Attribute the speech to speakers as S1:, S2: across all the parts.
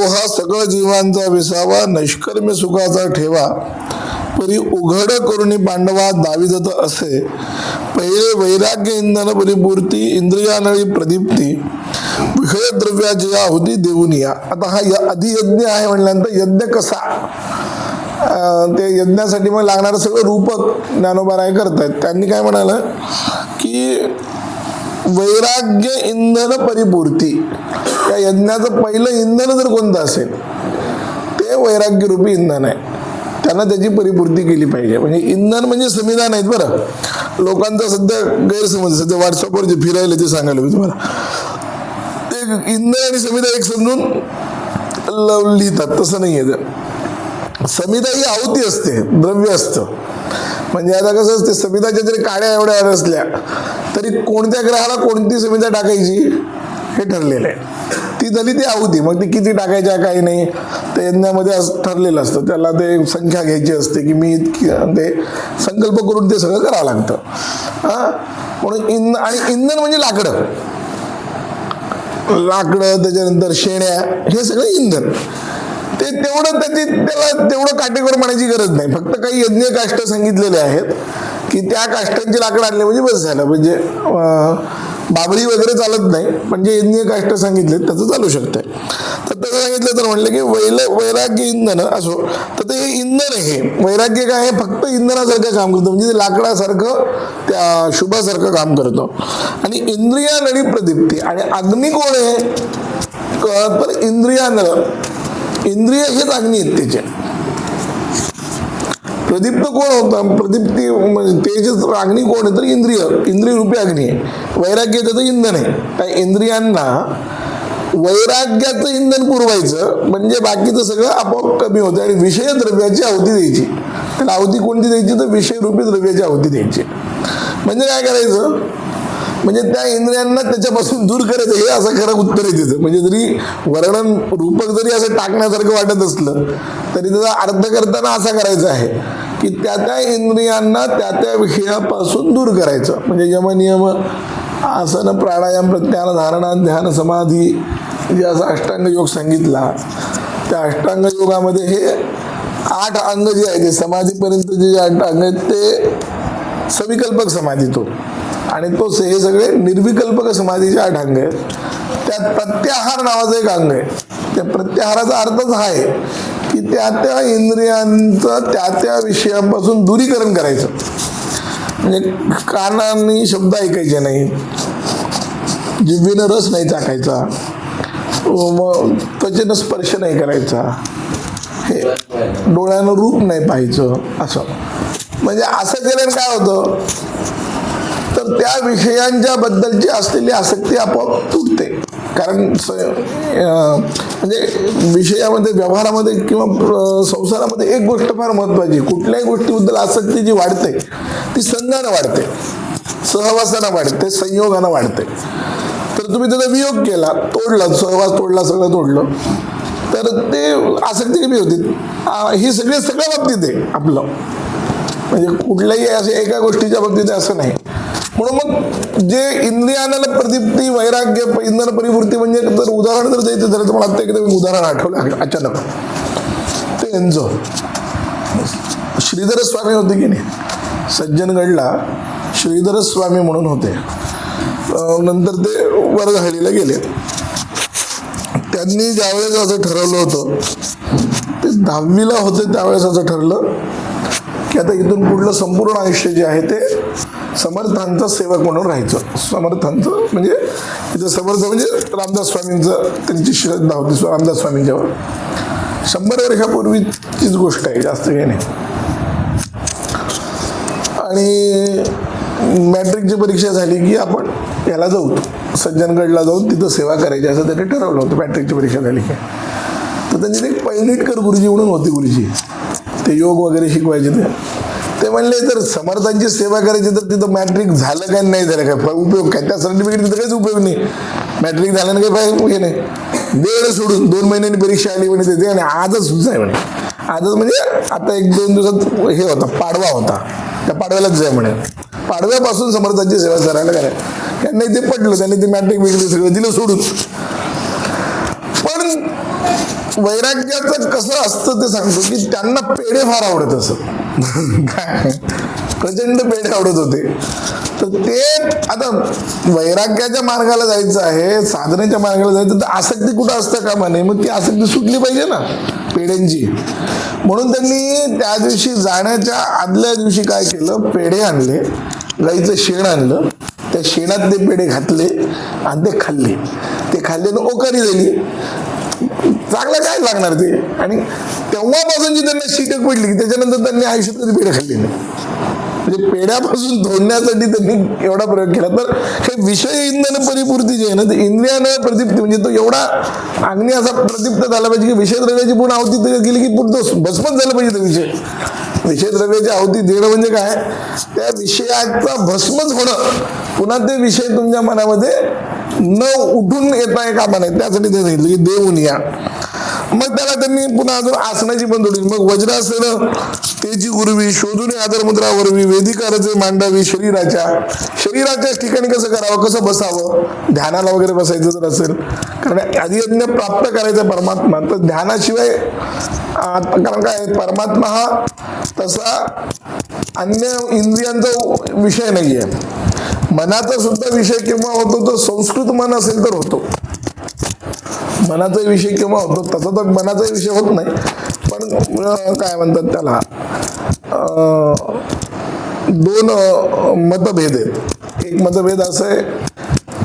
S1: तो हा सगळं जीवांचा विसावा नैष्कर्म्य सुखाचा ठेवा. परी उघड करुणी पांडवा दाविदत असे. पहिले वैराग्य इंधन परिपूर्ती इंद्रियानळी प्रदीप्ती. विषय द्रव्याची आहुती देऊन या. आता हा य- अधियज्ञ आहे म्हणल्यानंतर यज्ञ कसा? ते यज्ञासाठी मग लागणारं सगळं रूपक ज्ञानोबा राय करतायत. त्यांनी काय म्हणालं? की वैराग्य इंधन परिपूर्ती. या यज्ञाचं पहिलं इंधन जर कोणतं असेल ते वैराग्य रूपी इंधन आहे. त्यांना त्याची परिपूर्ती केली पाहिजे. म्हणजे इंधन म्हणजे संविधान आहेत बरं. लोकांचा सध्या गैरसमज सध्या व्हॉट्सअपवर जे फिरायला ते सांगायला मी तुम्हाला. ते इंधन आणि संविधान एक समजून लिहितात तसं नाही आहे संविधा ही आहुती असते द्रव्य असतं. म्हणजे आता कसं असते संविधाच्या जरी काड्या एवढ्या असल्या तरी कोणत्या ग्रहाला कोणती सुविधा टाकायची हे ठरलेलं आहे. ती झाली ती आहुती मग ती किती टाकायच्या काही नाही. ते यज्ञामध्ये ठरलेलं असतं. त्याला ते संख्या घ्यायची असते की मी इतकी ते संकल्प करून ते सगळं करावं लागतं. हां? म्हणून इंध आणि इंधन म्हणजे लाकडं. लाकडं त्याच्यानंतर शेण्या हे सगळं इंधन. ते तेवढं त्याची त्याला तेवढं काटेकोर म्हणायची गरज नाही. फक्त काही यज्ञ काष्ट सांगितलेले आहेत. की त्या काष्टांची लाकडं आणले म्हणजे बस झालं. म्हणजे बाबरी बाबळी वगैरे चालत नाही. म्हणजे जे काष्ट सांगितले त्याचं चालू शकतंय. तर तसं सांगितलं तर म्हणलं की वैल वैराग्य इंधन असो तर ते इंधन हे वैराग्य काय आहे? फक्त इंधनासारखं काम करतं. म्हणजे ते लाकडासारखं त्या शुभासारखं काम करतो. आणि इंद्रिया नळी प्रदीप्ती. आणि अग्नी कोण आहे? क- तर इंद्रियानळ इंद्रिय हेच अग्नी आहेत त्याचे. प्रदीप्त कोण होता? प्रदीप्ती म्हणजे तेजस अग्नी कोण आहे? तर इंद्रिय. इंद्रिय रूपी अग्नी. आहे वैराग्य त्याचं इंधन आहे. त्या इंद्रियांना वैराग्याचं इंधन पुरवायचं म्हणजे बाकीचं सगळं आपोआप कमी होतं. आणि विषय द्रव्याची आहुती द्यायची. त्याला आहुती कोणती द्यायची? तर विषय रूपी द्रव्याची आहुती द्यायची. म्हणजे काय करायचं? म्हणजे त्या इंद्रियांना त्याच्यापासून दूर करायचं. हे असं खरं उत्तर आहे तिचं म्हणजे जरी वर्णन रूपक जरी असं टाकण्यासारखं वाटत असलं तरी त्याचा अर्थ करताना असा करायचा आहे की त्या त्या इंद्रियांना त्या त्या विषयापासून दूर करायचं. म्हणजे यमनियम आसन प्राणायाम प्रत्यान धारणा ध्यान समाधी जे असा अष्टांग योग सांगितला त्या अष्टांग योगामध्ये हे आठ अंग जे आहे ते समाधीपर्यंत जे आठ अंग आहेत ते सविकल्पक समाधी तो. आणि तो हे सगळे निर्विकल्पक समाधीचे आठ अंग आहेत. त्यात प्रत्याहार नावाचं एक अंग आहे. त्या प्रत्याहाराचा अर्थच हा आहे की त्या त्या इंद्रियांचं त्या त्या विषयापासून दूरीकरण करायचं. म्हणजे कानांनी शब्द ऐकायचे नाही. जिभेनं रस नाही चाकायचा मग त्वचेनं स्पर्श नाही करायचा. हे डोळ्यानं रूप नाही पाहायचं असं. म्हणजे असं केल्याने काय होतं? तर त्या विषयांच्या बद्दलची असलेली आसक्ती आपोआप तुटते. कारण म्हणजे विषयामध्ये व्यवहारामध्ये किंवा संसारामध्ये एक गोष्ट फार महत्वाची कुठल्याही गोष्टीबद्दल आसक्ती जी वाढते ती संघानं वाढते. सहवासानं वाढते संयोगानं वाढते. तर तुम्ही त्याचा वियोग केला तोडला सहवास तोडला सगळं तोडलं. तर ते आसक्ती कमी होती. ही सगळे सगळ्या बाबतीत आहे आपलं. म्हणजे कुठल्याही अशा एका गोष्टीच्या बाबतीत असं नाही. म्हणून मग जे इंद्रियानाला प्रदीप्ती वैराग्य इंधन परिपूर्ती म्हणजे जर उदाहरण जर द्यायचं झालं तर मला आता एकदम उदाहरण आठवलं अचानक. ते यांचं श्रीधर स्वामी होते की नाही? सज्जनगडला श्रीधर स्वामी म्हणून होते. नंतर ते वर्गहळीला गेले. त्यांनी ज्यावेळेस असं ठरवलं होतं ते दहावीला होते त्यावेळेस असं ठरलं की आता इथून पुढलं संपूर्ण आयुष्य जे आहे ते समर्थांचं सेवक म्हणून राहायचं. समर्थांचं म्हणजे तिथं समर्थ म्हणजे रामदास स्वामींचं त्यांची श्रद्धा होती रामदास स्वामींच्यावर शंभर वर्षापूर्वीचीच गोष्ट आहे जास्त काही नाही. आणि मॅट्रिकची परीक्षा झाली की आपण याला जाऊ. सज्जनगडला जाऊन तिथं सेवा करायची असं त्यांनी ठरवलं होतं मॅट्रिकची परीक्षा झाली की. तर त्यांची एक पैलनीटकर गुरुजी म्हणून होते गुरुजी. ते योग वगैरे शिकवायचे ते. ते म्हणले तर समर्थांची सेवा करायची तर तिथं मॅट्रिक झालं काय? नाही झालं काय? उपयोग काय? त्या सर्टिफिकेट तिथं काहीच उपयोग नाही. मॅट्रिक झाल्यानं काही हे नाही. वेळ सोडून दोन महिन्यांनी परीक्षा आली म्हणे ते. आणि आजच सुद्धा आहे म्हणे. आजच म्हणजे आता एक दोन दिवसात हे होता पाडवा होता. त्या पाडव्यालाच जाय म्हणे. पाडव्यापासून समर्थांची सेवा करायला काय त्यांनी ते पटलं त्यांनी ते मॅट्रिक बिग्रिक सगळं दिलं सोडून. पण वैराग्याचं कसं असतं ते सांगतो की त्यांना पेढे फार आवडत असत. काय प्रचंड पेढे आवडत होते. तर ते आता वैराग्याच्या मार्गाला जायचं आहे साधनेच्या मार्गाला जायचं तर आसक्ती कुठं असतं का म्हणे? मग ती आसक्ती सुटली पाहिजे ना पेढ्यांची. म्हणून त्यांनी त्या दिवशी जाण्याच्या आदल्या दिवशी काय केलं? पेढे आणले गाईचं शेण आणलं. त्या शेणात ते पेढे घातले आणि ते खाल्ले. ते खाल्ले ओकारी झाली. चांगलं काय लागणार ते? आणि तेव्हापासून जी त्यांना शिटक पडली की त्याच्यानंतर त्यांनी आयुष्यात कधी पेढे खाल्ले नाही. म्हणजे पेढ्यापासून धोडण्यासाठी त्यांनी एवढा प्रयोग केला. तर हे विषय इंधन परिपूर्ती जे आहे ना ते इंद्रियानं प्रदीप्ती म्हणजे तो एवढा अग्नी असा प्रदीप्त झाला पाहिजे की विषय द्रव्याची पूर्ण आवती गेली की पूर्ण तो भस्मच झाला पाहिजे तो विषय. विषय द्रव्याची आवती देणं म्हणजे काय? त्या विषयाचा भस्मच होणं. पुन्हा ते विषय तुमच्या मनामध्ये न उठून येता आहे कामा नाही त्यासाठी ते सांगितलं की देऊन या. मग त्याला त्यांनी पुन्हा अजून आसनाची पण जोडली. मग वज्रासन तेजी उर्वी शोधून आदर मुद्रा वरवी वेदिकारचे मांडावी शरीराच्या. शरीराच्या ठिकाणी कसं करावं कसं बसावं? ध्यानाला वगैरे बसायचं जर असेल कारण आधी प्राप्त करायचा परमात्मा. तर ध्यानाशिवाय कारण काय परमात्मा हा तसा अन्य इंद्रियांचा विषय नाहीये. मनाचा सुद्धा विषय केव्हा होतो तो संस्कृत मन असेल तर होतो. मनाचा विषय केव्हा होतो तसा तर मनाचा विषय होत नाही. पण काय म्हणतात त्याला? दोन मतभेद आहेत. एक मतभेद असं आहे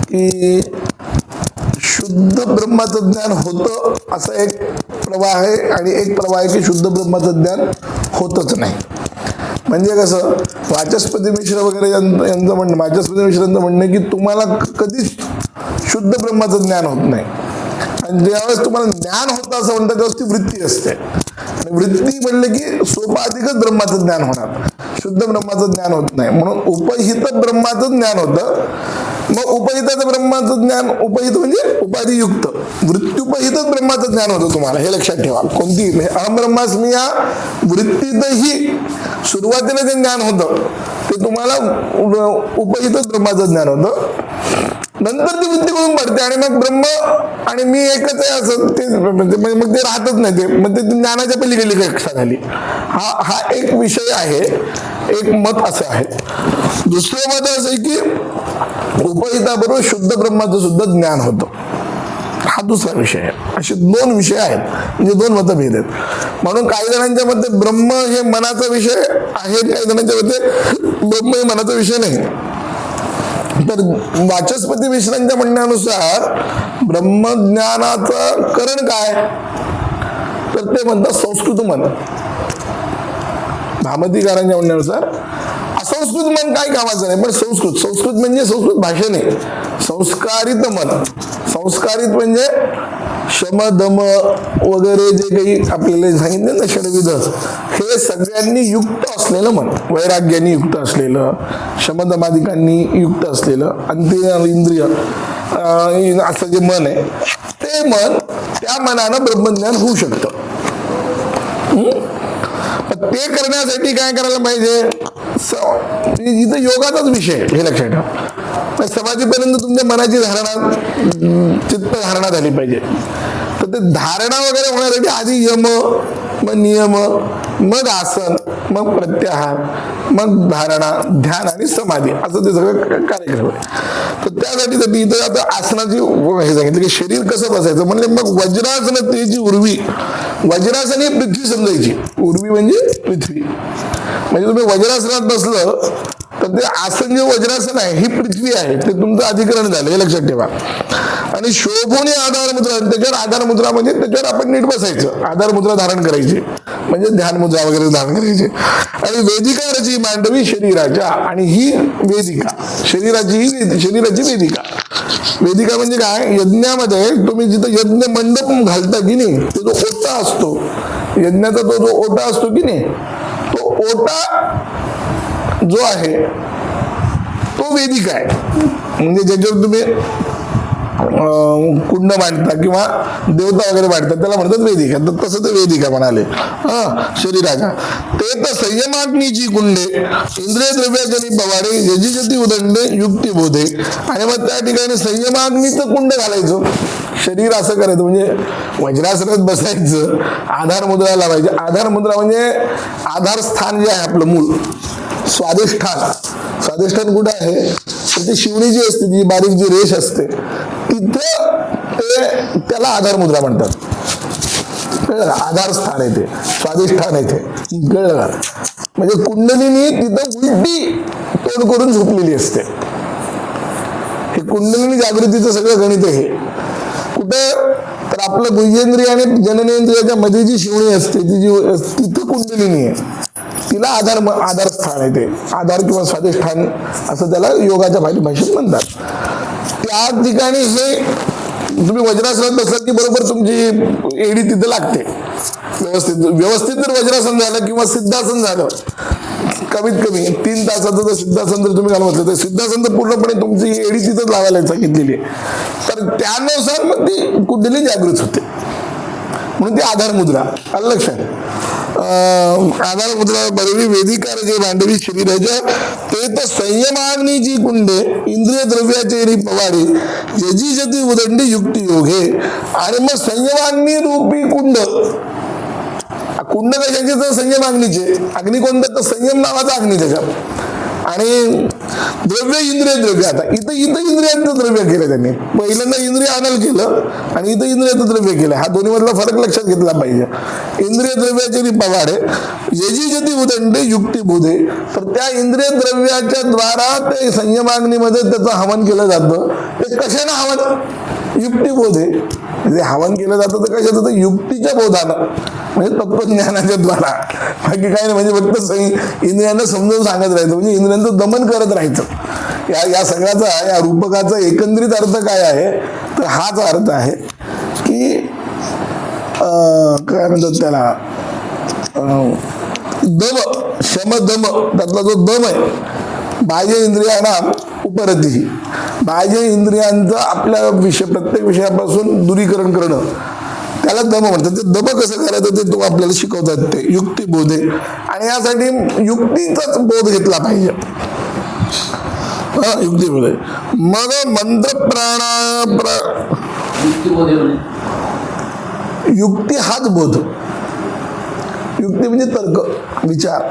S1: की शुद्ध ब्रह्माचं ज्ञान होतं असा एक प्रवाह आहे आणि एक प्रवाह आहे की शुद्ध ब्रह्माचं ज्ञान होतच नाही. म्हणजे कसं वाचस्पती मिश्र वगैरे यांचं म्हणणं वाचस्पती मिश्रांचं म्हणणं की तुम्हाला कधीच शुद्ध ब्रह्माचं ज्ञान होत नाही. आणि ज्यावेळेस तुम्हाला ज्ञान होतं असं म्हणतात त्यावेळेस ती वृत्ती असते. आणि वृत्ती म्हणलं की सोपाधिकच ब्रह्माचं ज्ञान होणार. शुद्ध ब्रह्माचं ज्ञान होत नाही. म्हणून उपहित ब्रह्माचं ज्ञान होतं. मग उपहिताचं ब्रह्माचं ज्ञान उपहित म्हणजे उपाधियुक्त. वृत्त्युपहितच ब्रह्माचं ज्ञान होतं तुम्हाला हे लक्षात ठेवा. कोणती? म्हणजे या वृत्तीतही सुरुवातीला जे ज्ञान होतं ते तुम्हाला उपहितच ब्रह्माचं ज्ञान होतं. नंतर ती वृत्ती करून पडते आणि मग ब्रह्म आणि मी एकच आहे असं ते म्हणजे मग ते राहतच नाही ते मग ते ज्ञानाच्या पलीकडली कक्षा झाली? हा हा एक विषय आहे एक मत असं आहे दुसरं मत असं आहे की उपहिताबरोबर शुद्ध ब्रह्माचं सुद्धा ज्ञान होतं. हा दुसरा विषय आहे. असे दोन विषय आहेत. म्हणजे दोन मतभेद आहेत. म्हणून काही जणांच्या मते ब्रह्म हे मनाचा विषय आहे काही जणांच्या मते ब्रह्म हे मनाचा विषय नाही. तर वाचस्पती मिश्रांच्या म्हणण्यानुसार ब्रह्मज्ञानाचं करण काय? तर ते म्हणतात संस्कृत मन. भामतीकारांच्या म्हणण्यानुसार असंस्कृत मन काय कामाचं नाही पण संस्कृत. संस्कृत म्हणजे संस्कृत भाषा नाही. संस्कारित मन. संस्कारित म्हणजे शम दम वगैरे जे काही आपल्याला सांगितले ना षडविध हे सगळ्यांनी युक्त असलेलं मन. वैराग्याने युक्त असलेलं शमदमादिकांनी युक्त असलेलं अंतिम इंद्रिय असं जे मन आहे ते मन त्या मनानं ब्रह्मज्ञान होऊ शकतं. ते करण्यासाठी काय करायला पाहिजे? इथं योगाचाच विषय आहे, हे लक्षात ठेवा. म्हणजे समाधीपर्यंत तुमच्या मनाची धारणा चित्त धारणा झाली पाहिजे. तर ते धारणा वगैरे होण्यासाठी आधी यम मग नियम मग आसन मग प्रत्याहार मग धारणा ध्यान आणि समाधी असं ते सगळं कार्यक्रम आहे. तर त्यासाठी तर इथं आता आसनाची हे सांगितलं की शरीर कसं बसायचं? म्हणजे मग वज्रासन त्याची उर्वी वज्रासन ही पृथ्वी समजायची. उर्वी म्हणजे पृथ्वी. म्हणजे तुम्ही वज्रासनात बसलं तर ते आसन जे वज्रासन आहे ही पृथ्वी आहे. ते तुमचं अधिकरण झालं हे लक्षात ठेवा. आणि शोभून आधार मुद्रा त्याच्यावर आधार मुद्रा म्हणजे त्याच्यावर आपण नीट बसायचं. आधार मुद्रा धारण करायची. म्हणजे ध्यान मुद्रा वगैरे धारण करायची. आणि वेदिका रची मांडवी शरीराच्या आणि ही वेदिका. शरीराची ही शरीराची वेदिका. वेदिका म्हणजे काय? यज्ञामध्ये तुम्ही जिथं यज्ञ मंडप घालता की नाही तो जो ओटा असतो. यज्ञाचा तो जो ओटा असतो की नाही तो ओटा जो आहे तो वेदिका आहे. म्हणजे ज्याच्यावर तुम्ही अं, कुंड मांडता किंवा देवता वगैरे मांडतात त्याला म्हणतात वेदिका तर तसं ते वेदिका म्हणाले. हा शरीराच्या ते तर संयमाग्नीची कुंडे इंद्रिय द्रव्याजनी पवाडे यजिजती उदंडे युक्ती बोधे. आणि मग त्या ठिकाणी संयमाग्नीचं कुंड घालायचं. शरीर असं करायचं म्हणजे वज्रासनात बसायचं. आधार मुद्रा लावायची. आधार मुद्रा म्हणजे आधार स्थान जे आहे आपलं मूळ. स्वादिष्ठान. स्वादिष्ठान कुठं आहे? तर ती शिवणी जी असते जी बारीक जी रेष असते तिथं ते त्याला आधार मुद्रा म्हणतात. कळलं आधार स्थान आहे ते. स्वादिष्ठान येते कळलं का? म्हणजे कुंडलिनी तिथं उलटी तोड करून झोपलेली असते. हे कुंडलिनी जागृतीचं सगळं गणित आहे हे. कुठं? तर आपलं गुजेंद्रिय आणि जननेंद्रियाच्या मध्ये जी शिवणी असते ती जी तिथं कुंडलिनी आहे. तिला आधार आधार स्थान आहे ते. आधार किंवा स्वाधिष्ठान असं त्याला योगाच्या भाषेत भाषेत म्हणतात. त्या ठिकाणी हे तुम्ही वज्रासनात बसलात की बरोबर तुमची एडी तिथं लागते. व्यवस्थित व्यवस्थित जर वज्रासन झालं किंवा सिद्धासन झालं कमीत कमी तीन तासाचं जर सिद्धासन जर तुम्ही घालून तर सिद्धासन तर पूर्णपणे तुमची एडी तिथंच लावायला सांगितलेली आहे. तर त्यानुसार मग ती कुठली जागृत होते. म्हणून ती आधार मुद्रा. लक्षात? अं, आधार वेदिकार जे मांडवी शरीराच्या ते तर संयमाग्नी जी कुंडे इंद्रिय द्रव्याचे री पवाडे यजी जती उदंडी युक्ती योग हे आणि मग संयमाग्नी रूपी कुंड. कुंड कशाचे तर संयम अग्नीचे अग्नी कोणतं? तर संयम नावाचा अग्नी त्याच्यात. आणि द्रव्य इंद्रिय द्रव्य. आता इथं इथं इंद्रियांचं द्रव्य केलं त्यांनी. पहिल्यांदा इंद्रिय अनल केलं आणि इथं इंद्रियाचं द्रव्य केलं हा दोन्ही मधला फरक लक्षात घेतला पाहिजे. इंद्रिय द्रव्याचे ती पवाडे यजी जती उदंडे युक्ती बुधे तर त्या इंद्रिय द्रव्याच्या द्वारा ते संयमाग्नीमध्ये त्याचं हवन केलं जातं. ते कशाने हवन? युक्ती बोधे जे हवन केलं जातं तर कशाचं? तर युक्तीच्या बोधानं. म्हणजे तत्वज्ञानाच्या द्वारा. बाकी काय नाही म्हणजे फक्त इंद्रियांना समजावून सांगत राहायचं. म्हणजे इंद्रियांचं दमन करत राहायचं. या या सगळ्याचा या रूपकाचा एकंदरीत अर्थ काय आहे? तर हाच अर्थ आहे की काय म्हणतात त्याला? अं, दम शम दम त्यातला जो दम आहे बाह्य इंद्रियांना उपरती बाह्य इंद्रियांचं आपल्या विषय प्रत्येक विषयापासून दूरीकरण करणं. त्याला दम म्हणतात. ते दम कसं करायचं ते तो आपल्याला शिकवतात ते. युक्ती बोधे आणि यासाठी युक्तीचाच बोध घेतला पाहिजे. हा युक्ती बोधे मग मंत्र प्राणा प्रा युक्ती हाच बोध. युक्ती म्हणजे तर्क विचार.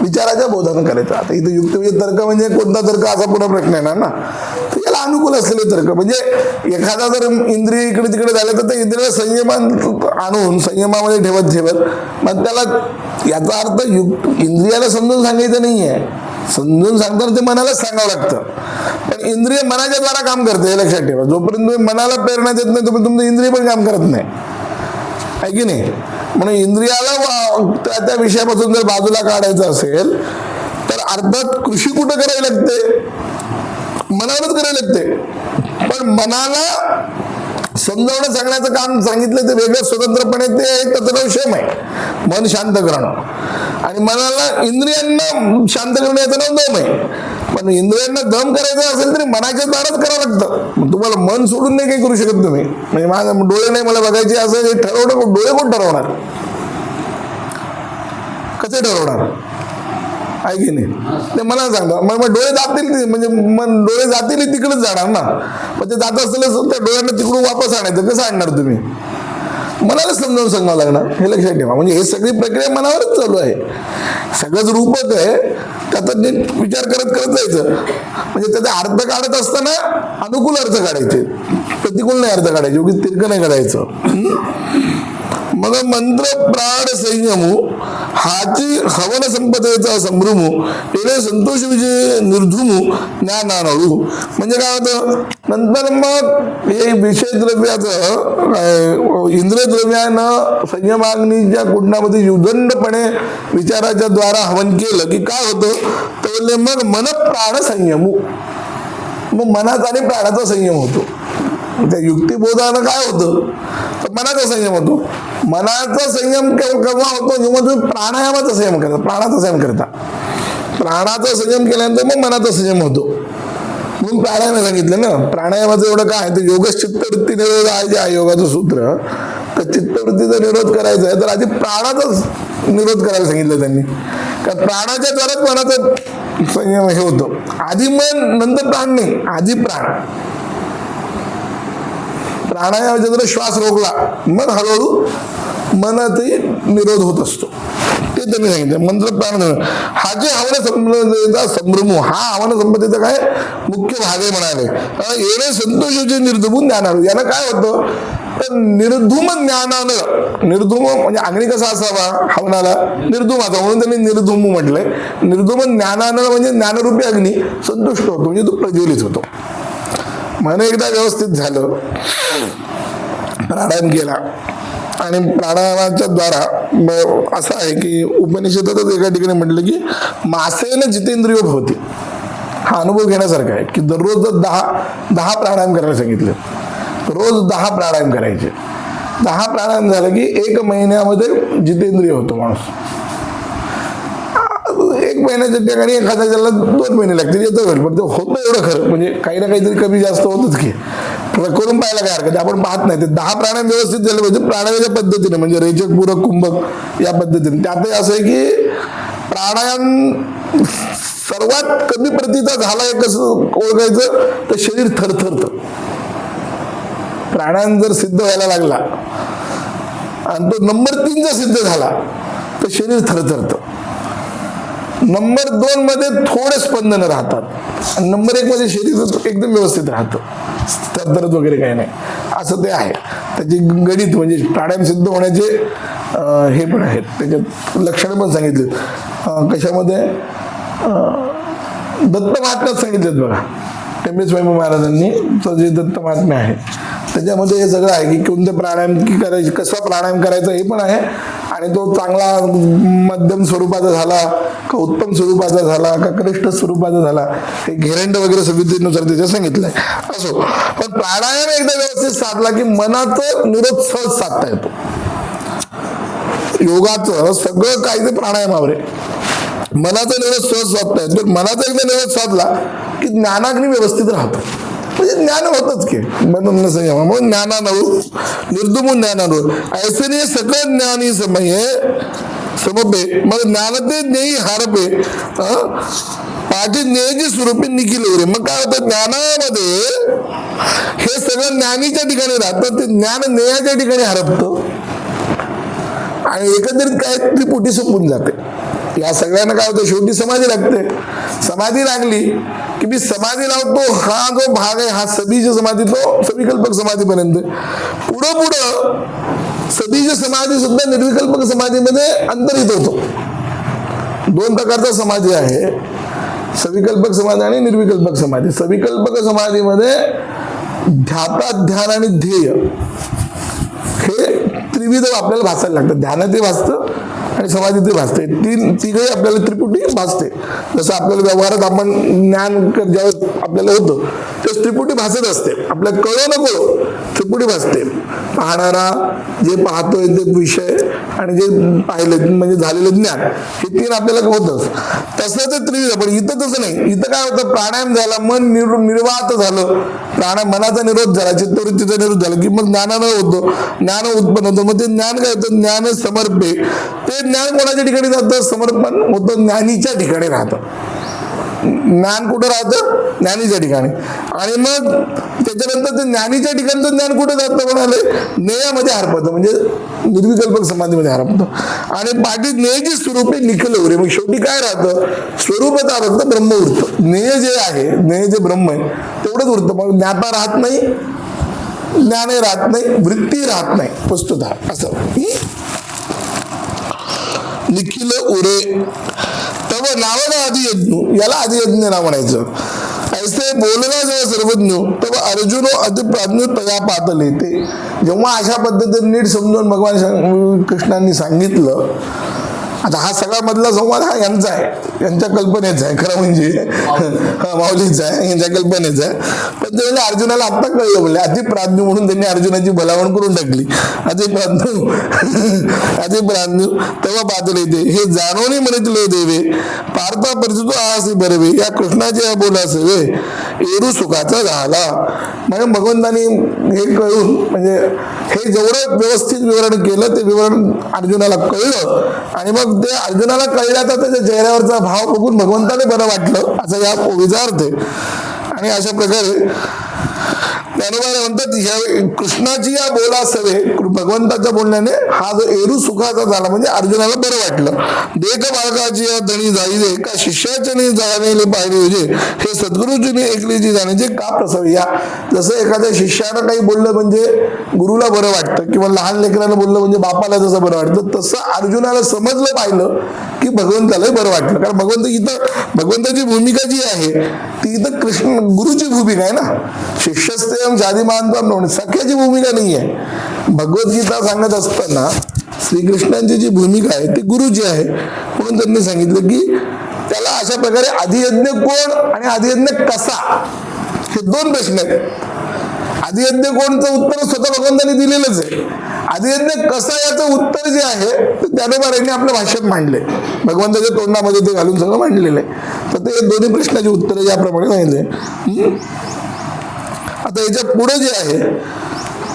S1: विचाराच्या बोधानं करायचं. आता इथं युक्ती म्हणजे तर्क म्हणजे कोणता तर्क असा पुन्हा प्रश्न येणार ना? तर याला अनुकूल असलेले तर्क. म्हणजे एखादा जर इंद्रिय इकडे तिकडे झालं तर ते इंद्रिय संयमात आणून संयमामध्ये ठेवत ठेवत मग त्याला याचा अर्थ युक्त इंद्रियाला समजून सांगायचं नाही आहे समजून सांगताना ते मनालाच सांगावं लागतं. पण इंद्रिय मनाच्या द्वारा काम करते हे लक्षात ठेवा. जोपर्यंत तुम्ही मनाला प्रेरणा देत नाही तोपर्यंत तुमचं इंद्रिय पण काम करत नाही. आहे की नाही? म्हणून इंद्रियाला त्या त्या विषयापासून जर बाजूला काढायचं असेल तर अर्थात कृषी कुठं करावी लागते? मनावरच करावी लागते. पण मनाला समजावणं सांगण्याचं काम सांगितलं ते वेगळं स्वतंत्रपणे ते एक तत्वक्षेम आहे. मन शांत करणं. आणि मनाला इंद्रियांना शांत करणं याचं नाव दम आहे. पण इंद्रियांना दम करायचं असेल तरी मनाच्या दारात करावं लागतं. तुम्हाला मन सोडून नाही काही करू शकत तुम्ही. म्हणजे माझा डोळे नाही मला बघायचे असं हे ठरवणं डोळे कोण ठरवणार? कसे ठरवणार? आहे की नाही? ते मला सांगा. मग मग डोळे जातील ते, म्हणजे मन डोळे जातील तिकडेच जाणार ना? मग ते जात असलेलं त्या डोळ्यांना तिकडून वापस आणायचं. कसं आणणार तुम्ही? मनाला समजावून सांगावं लागणार. हे लक्षात ठेवा. म्हणजे हे सगळी प्रक्रिया मनावरच चालू आहे. सगळंच रूपक आहे. त्याचा नीट विचार करत करत जायचं. म्हणजे त्याचा अर्थ काढत असताना अनुकूल अर्थ काढायचे. प्रतिकूल नाही अर्थ काढायचे. तिरकं नाही काढायचं. मग मंत्र प्राण संयमू हाची हवन संपदेचा संभ्रमू एवढे संतोष विजय निर्धुमू ज्ञानानळू. म्हणजे काय होतं? नंतर मग हे विषय द्रव्याचं इंद्रद्रव्यानं संयमाग्नीच्या कुंडामध्ये युदंडपणे विचाराच्या द्वारा हवन केलं की काय होतं? तर मग मन प्राण संयमू. मग मनाचा आणि प्राणाचा संयम होतो. त्या युक्तिबोधानं काय होतं? मनाचा संयम होतो. मनाचा संयम केव्हा केव्हा होतो? जेव्हा प्राणायामाचा संयम करता प्राणाचा संयम करता प्राणाचा संयम केल्यानंतर मग मनाचा संयम होतो. म्हणून प्राणायाम सांगितलं ना प्राणायामाचं एवढं काय तर योग चित्तवृत्ती निरोध आहे जे योगाचं सूत्र. तर चित्तवृत्तीचा निरोध करायचा आहे तर आधी प्राणाचा निरोध करायला सांगितलं त्यांनी. कारण प्राणाच्या द्वाराच मनाचा संयम हे होतो. आधी मन नंतर प्राण नाही. आधी प्राण. प्राणायामाच्या जर श्वास रोखला. मन हळूहळू मनातही निरोध होत असतो. ते त्यांनी सांगितलं. मंत्र प्राण हा जे हवन संपदेचा संभ्रम हा हवन संपदेचा काय? मुख्य भाग आहे म्हणाले. येणे संतोषाचे निर्धुमून ज्ञानारू यानं काय होतं? तर निर्धुम ज्ञानानं. निर्धुम म्हणजे अग्नी कसा असावा? हवनाला निर्धुम असावा म्हणून त्यांनी निर्धुम म्हटलंय. निर्धुम ज्ञानानं म्हणजे ज्ञानरूपी अग्नी संतुष्ट होतो. म्हणजे तो प्रज्वलित होतो. मन एकदा व्यवस्थित झालं. प्राणायाम केला. आणि प्राणायामाच्या द्वारा असं आहे की उपनिषदातच एका ठिकाणी म्हटलं की मासेनं जितेंद्रिय भवती हा अनुभव घेण्यासारखा आहे की दररोज दहा दहा प्राणायाम करायला सांगितले रोज दहा प्राणायाम करायचे. दहा प्राणायाम झालं की एक महिन्यामध्ये जितेंद्रिय होतो माणूस. महिन्याच्या ठिकाणी एखादा ज्याला दोन महिने लागतील येतं होईल. पण ते होतं एवढं खरं. म्हणजे काही ना काहीतरी कमी जास्त होतच की. करून पाहायला काय हरकत आपण पाहत नाही. ते दहा प्राणायाम व्यवस्थित झाले पाहिजे. प्राणायामाच्या पद्धतीने म्हणजे रेचक पूरक कुंभक या पद्धतीने. त्यातही असं आहे की प्राणायाम सर्वात कमी प्रतीचा झाला कसं ओळखायचं? तर शरीर थरथरतं. प्राणायाम जर सिद्ध व्हायला लागला आणि तो नंबर तीनचा सिद्ध झाला तर शरीर थरथरतं. नंबर दोन मध्ये थोडे स्पंदन राहतात. आणि नंबर एक मध्ये शरीर एकदम व्यवस्थित राहतं. थरथरत वगैरे काही नाही. असं ते आहे. त्याची गणित म्हणजे प्राणायाम सिद्ध होण्याचे हे पण आहेत. त्याच्यात लक्षणं पण सांगितली कशामध्ये? दत्त महात्म्यात सांगितलेत बघा. टेंबे स्वामी महाराजांनी जे दत्त महात्म्य आहे. त्याच्यामध्ये हे सगळं आहे की कोणतं प्राणायाम की करायचं कसा प्राणायाम करायचा हे पण आहे. आणि तो चांगला मध्यम स्वरूपाचा झाला का उत्तम स्वरूपाचा झाला का कनिष्ठ स्वरूपाचा झाला हे घेरंड वगैरे सविधीनुसार त्याच्यात सांगितलंय. असो पण प्राणायाम एकदा व्यवस्थित साधला की मनाचं निरोध सहज साधता येतो. योगाचं सगळं काय ते प्राणायामावर आहे. मनाचा निरोध सहज साधता येतो. मनाचा एकदा निरोध साधला की ज्ञानाग्नी व्यवस्थित राहतो. म्हणजे ज्ञान होतच की. म्हणून संयम म्हणून ज्ञानानव हो. निर्दुमून ज्ञानानव हो. ऐसे नाही सकळ ज्ञानी समय समपे. मग ज्ञानते ज्ञेयी हारपे. हं? पाठी ज्ञेयची स्वरूपी निखिल रे मग काय होतं? ज्ञानामध्ये हे सगळं ज्ञानीच्या ठिकाणी राहतं. ते ज्ञान ज्ञेयाच्या ठिकाणी हरपतं. आणि एकंदरीत काय? ती पोटी संपून जाते. या सगळ्यांना काय होतं? शेवटी समाधी लागते. समाधी लागली की मी समाधी लावतो हा जो भाग आहे हा सबीज समाधी तो सविकल्पक समाधीपर्यंत. पुढं पुढं सबीज समाधी सुद्धा निर्विकल्पक समाधीमध्ये अंतरित होतो. दोन प्रकारचा समाधी आहे. सविकल्पक समाधी आणि निर्विकल्पक समाधी. सविकल्पक समाधीमध्ये ध्याता ध्यान आणि ध्येय हे त्रिविध आपल्याला भासायला लागतं ध्यानातही भासतं आणि समाधीतही भासते. तीन तिघही आपल्याला त्रिपुटी भासते. जसं आपल्याला व्यवहारात आपण ज्ञान ज्यावेळेस आपल्याला होतं तेच त्रिपुटी भासत असते. आपल्याला कळो नको त्रिपुटी भासते. पाहणारा जे पाहतोय ते विषय आणि जे पाहिलं म्हणजे झालेलं ज्ञान हे तीन आपल्याला होतच. तसं ते त्रिविध पण इथं तसं नाही. इथं काय होतं प्राणायाम झाला मन निर निर्वात झालं. प्राणायाम मनाचा निरोध झाला चित्तवृत्तीचा निरोध झाला. की मग ज्ञानानं होतो. ज्ञान उत्पन्न होतं. मग ते ज्ञान काय होतं? ज्ञान समर्पे. ते ज्ञान कोणाच्या ठिकाणी जातं? समर्पण होतं ज्ञानीच्या ठिकाणी राहतं. ज्ञान कुठं राहतं? ज्ञानीच्या ठिकाणी. आणि मग त्याच्यानंतर ते ज्ञानीच्या ठिकाणचं ज्ञान कुठं जातं म्हणाले? नेयामध्ये हरपतं. म्हणजे निर्विकल्पक समाधीमध्ये हरपतं. आणि पाठी नेयची स्वरूपे निखल उरे. मग शेवटी काय राहतं? स्वरूपता फक्त ब्रह्म उरतं. ज्ञेय जे आहे ज्ञेय जे ब्रह्म आहे तेवढंच उरतं. मग ज्ञाता राहत नाही ज्ञाने राहत नाही वृत्ती राहत नाही वस्तुतः. असं. निखिल उरे. तव नावाला आधी यज्ञ याला आधी यज्ञ नाव म्हणायचं. ऐसे बोलला जेव्हा सर्वज्ञ तेव्हा अर्जुन अति प्राज्ञ तया पातले ते जेव्हा अशा पद्धतीने नीट समजून भगवान कृष्णांनी सांगितलं आता हा सगळा मधला संवाद हा यांचा आहे. यांच्या कल्पनेचा आहे खरं म्हणजे. माऊलीचा आहे यांच्या कल्पनेचा आहे. पण ते अर्जुनाला आत्ता कळलं बोलले अतिप्राज्ञू म्हणून त्यांनी अर्जुनाची भलावण करून टाकली. अतिप्राज्ञू अतिप्राज्ञू तेव्हा पाहतले ते हे जाणवणी म्हणितले देवे पार्था परिचितो आसे बरवे या कृष्णाचे या बोला वे एरू सुखाचा झाला. म्हणजे भगवंतानी हे कळून म्हणजे हे जेवढं व्यवस्थित विवरण केलं ते विवरण अर्जुनाला कळलं. आणि मग ते अर्जुनाला कळल्याचा त्याच्या चेहऱ्यावरचा भाव बघून भगवंताने बरं वाटलं. असं या ओळीचा अर्थ आहे. आणि अशा प्रकारे ज्ञानोबाला म्हणतात ह्या कृष्णाची या बोला सवे. भगवंताच्या बोलण्याने हा जो एरू सुखाचा झाला म्हणजे अर्जुनाला बरं वाटलं. देख बालकाची या धणी जाईले का शिष्याच्याने जाणले पाहिजे हे सद्गुरुजीने एकलीची जाण्याचे का प्रसव? या जसं एखाद्या शिष्यानं काही बोललं म्हणजे गुरुला बरं वाटतं किंवा लहान लेकरानं बोललं म्हणजे बापाला जसं बरं वाटतं तसं अर्जुनाला समजलं पाहिलं की भगवंतालाही बरं वाटलं. कारण भगवंत इथं भगवंताची भूमिका जी आहे ती इथं कृष्ण गुरुची भूमिका आहे ना. शिष्यस्तेम जादी मानता सख्याची भूमिका नाही आहे भगवद्गीता सांगत असताना श्रीकृष्णांची जी भूमिका आहे ती गुरुची आहे. म्हणून त्यांनी सांगितलं की त्याला अशा प्रकारे अधियज्ञ कोण आणि अधियज्ञ कसा? हे दोन प्रश्न आहेत. आदियज्ञ कोणचं उत्तर स्वतः भगवंतांनी दिलेलंच आहे. आदियज्ञ कसा याचं उत्तर जे आहे ते ज्ञानोबा यांनी आपल्या भाषेत मांडले भगवंताच्या तोंडामध्ये ते घालून सगळं मांडलेलं आहे. तर ते दोन्ही प्रश्नाची उत्तरं याप्रमाणे सांगितले? आता याच्यापुढे जे आहे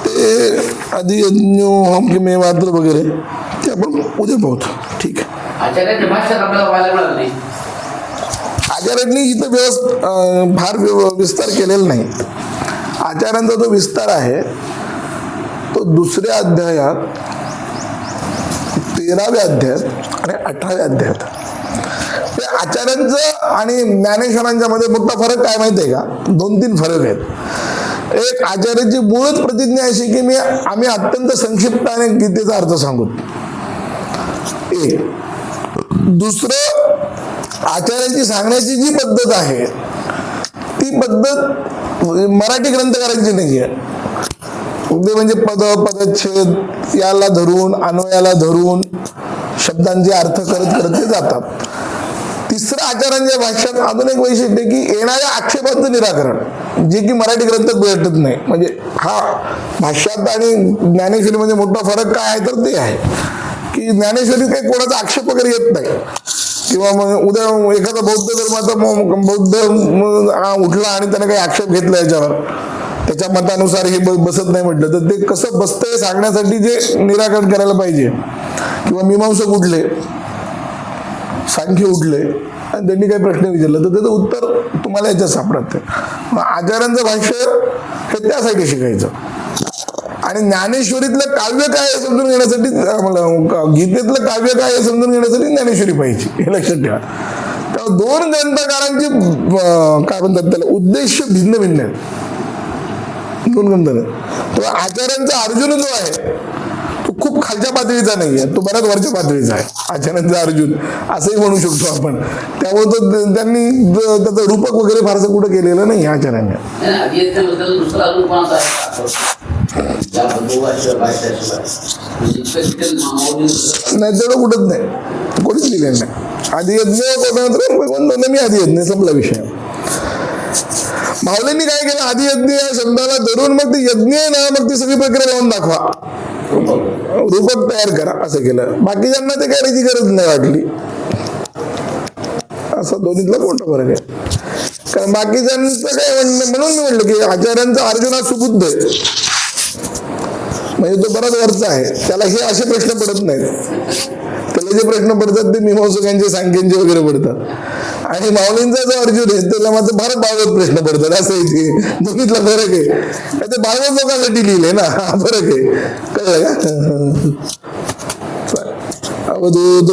S1: ते आदियज्ञो हम कि मे मात्र वगैरे ते आपण उद्या पाहतो. ठीक आहे. आचार्यांनी इथं व्यवस् अं, फार विस्तार केलेला नाही. आचार्यांचा जो विस्तार आहे तो दुसऱ्या अध्यायात तेराव्या अध्यायात आणि अठराव्या अध्यायात. ते आचार्यांचं आणि ज्ञानेश्वरांच्या मध्ये मोठा फरक काय माहिती आहे का? दोन तीन फरक आहेत. एक आचार्याची मूळच प्रतिज्ञा अशी की मी आम्ही अत्यंत संक्षिप्ताने गीतेचा अर्थ सांगू. एक दुसरं आचार्याची सांगण्याची जी पद्धत आहे ती पद्धत मराठी ग्रंथकारांची नाही आहे. ते म्हणजे पद पदच्छेद याला धरून अन्वयाला धरून शब्दांचे अर्थ करत करत ते जातात. तिसरं आचार्यांच्या भाषेत अजून एक वैशिष्ट्य की येणाऱ्या आक्षेपांचं निराकरण जे की मराठी ग्रंथात भेटत नाही. म्हणजे हा भाष्यात आणि ज्ञानेश्वरीमध्ये मोठा फरक काय आहे तर ते आहे. की ज्ञानेश्वरीत काही कोणाचा आक्षेप वगैरे येत नाही. किंवा मग उद्या एखादा बौद्ध धर्माचा बौद्ध उठला आणि त्याने काही आक्षेप घेतला याच्यावर. त्याच्या मतानुसार हे बसत नाही म्हटलं. तर ते कसं बसतंय सांगण्यासाठी जे निराकरण करायला पाहिजे. किंवा मीमांसक उठले सांख्य उठले आणि त्यांनी काही प्रश्न विचारला. तर त्याचं उत्तर तुम्हाला याच्यात सापडत मग आचार्यांचं भाष्य हे त्यासाठी शिकायचं. आणि ज्ञानेश्वरीतलं काव्य काय समजून घेण्यासाठी आम्हाला गीतेतलं काव्य काय समजून घेण्यासाठी ज्ञानेश्वरी पाहिजे हे लक्षात ठेवा. तेव्हा दोन ग्रंथकारांचे काय म्हणतात त्याला उद्देश भिन्न भिन्न आहेत. दोन ग्रंथ तेव्हा आचार्यांचा अर्जुन जो आहे तो खूप खालच्या पातळीचा नाही आहे तो बऱ्याच वरच्या पातळीचा आहे. आचार्यांचा अर्जुन असंही म्हणू शकतो आपण. त्यामुळे तो त्यांनी त्याचं रूपक वगैरे फारसं कुठं केलेलं नाही आचार्यांनी.
S2: नाही, नाही,
S1: नाही तेवढं कुठंच नाही. कोणीच लिहिलेलं नाही. आधी यज्ञ कोणानंतर भगवंत मी आधी यज्ञ संपला विषय. माऊलींनी काय केलं? आधी यज्ञ या शब्दाला धरून मग ते यज्ञ आहे ना मग ती सगळी प्रक्रिया लावून दाखवा. रूपक तयार करा असं केलं. बाकीच्यांना ते करायची गरज नाही वाटली. असं दोन्हीतला मोठा फरक आहे. कारण बाकीच्यांचं काय म्हणणं म्हणून मी म्हटलं की आचार्यांचा अर्जुन हा सुबुद्ध आहे. म्हणजे तो बराच वरचा आहे. त्याला हे असे प्रश्न पडत नाहीत. त्याला जे प्रश्न पडतात ते मीमांसकांचे सांख्यांचे वगैरे पडतात. आणि माऊलींचा जो अर्जुन आहे त्याला मात्र भारत बाळवत प्रश्न पडतात. असं आहे ते. दोन्हीतला फरक आहे. ते बाळवत लोकांसाठी लिहिले ना. हा फरक आहे. कळलं का? अवधूत